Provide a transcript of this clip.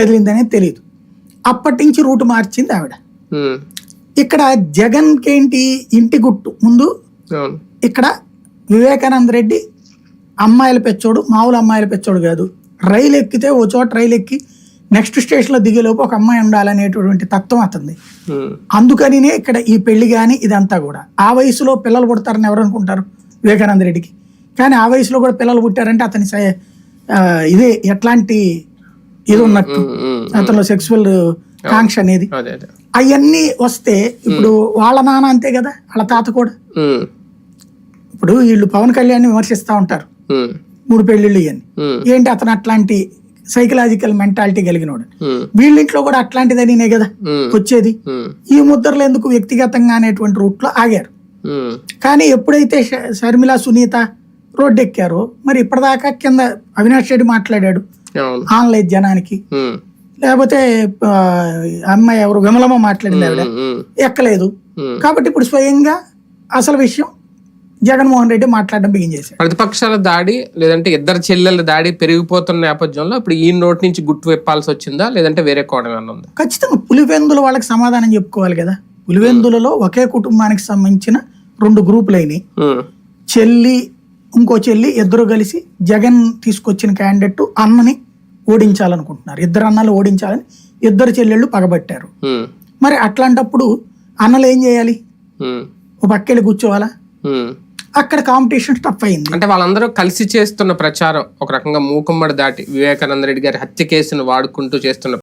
కదిలిందనే తెలియదు అప్పటి నుంచి రూట్ మార్చింది ఆవిడ. ఇక్కడ జగన్కి ఏంటి ఇంటి గుట్టు ముందు ఇక్కడ వివేకానంద రెడ్డి అమ్మాయిల పెచ్చోడు మామూలు అమ్మాయిల పెచ్చోడు కాదు. రైలు ఎక్కితే ఓ చోట రైలు ఎక్కి నెక్స్ట్ స్టేషన్లో దిగేలోపు ఒక అమ్మాయి ఉండాలనేటువంటి తత్వం అతనిది. ఉమ్, అందుకనినే ఇక్కడ ఈ పెళ్ళి కానీ ఇదంతా కూడా. ఆ వయసులో పిల్లలు పుడతారని ఎవరు అనుకుంటారు వివేకానంద రెడ్డికి? కానీ ఆ వయసులో కూడా పిల్లలు పుట్టారంటే అతని ఇదే ఎట్లాంటి ఇది ఉన్నట్టు అతనిలో సెక్సువల్ కాంక్ష అనేది. అవన్నీ వస్తే ఇప్పుడు వాళ్ళ నాన్న అంతే కదా వాళ్ళ తాత కూడా. ఇప్పుడు వీళ్ళు పవన్ కళ్యాణ్ విమర్శిస్తూ ఉంటారు. మూడు పెళ్ళిళ్ళు ఇవన్నీ ఏంటి అతను అట్లాంటి సైకలాజికల్ మెంటాలిటీ కలిగినోడు? వీళ్ళింట్లో కూడా అట్లాంటిదనినే కదా వచ్చేది. ఈ ముద్రలు ఎందుకు వ్యక్తిగతంగా అనేటువంటి రూట్లో ఆగారు? ఉమ్, కానీ ఎప్పుడైతే షర్మిల సునీత రోడ్డు ఎక్కారో మరి ఇప్పటిదాకా కింద అవినాష్ రెడ్డి మాట్లాడాడు ఆన్లైన్ జనానికి. లేకపోతే అమ్మాయి ఎవరు విమలమ్మ మాట్లాడింది ఆవిడ. ఎక్కలేదు. కాబట్టి ఇప్పుడు స్వయంగా అసలు విషయం జగన్మోహన్ రెడ్డి మాట్లాడడం బిగిన్ చేశాడు. ప్రతిపక్షాల దాడి లేదంటే ఇద్దరు చెల్లెల దాడి పెరిగిపోతున్న నేపథ్యంలో ఇప్పుడు ఈ నోటి నుంచి గుట్టు విప్పాల్సి వచ్చిందా లేదంటే వేరే కోణం ఏమన్నా ఉందా? ఖచ్చితంగా పులివెందుల వాళ్ళకి సమాధానం చెప్పుకోవాలి కదా. పులివెందులలో ఒకే కుటుంబానికి సంబంధించిన రెండు గ్రూపులు అయినాయి. చెల్లి ఇంకో చెల్లి ఇద్దరు కలిసి జగన్ తీసుకొచ్చిన క్యాండిడేట్ అన్నని ఓడించాలనుకుంటున్నారు. ఇద్దరు అన్నలు ఓడించాలని ఇద్దరు చెల్లెళ్ళు పగబట్టారు. మరి అట్లాంటప్పుడు అన్నలు ఏం చేయాలి? ఓ పక్కెళ్ళి కూర్చోవాలా. అక్కడ కాంపిటీషన్ టఫ్ అయింది. అంటే వాళ్ళందరూ కలిసి చేస్తున్న ప్రచారం ఒక రకంగా మూకుమ్మడి దాటి వివేకానంద రెడ్డి గారి హత్య కేసును వాడుకుంటూ చేస్తున్న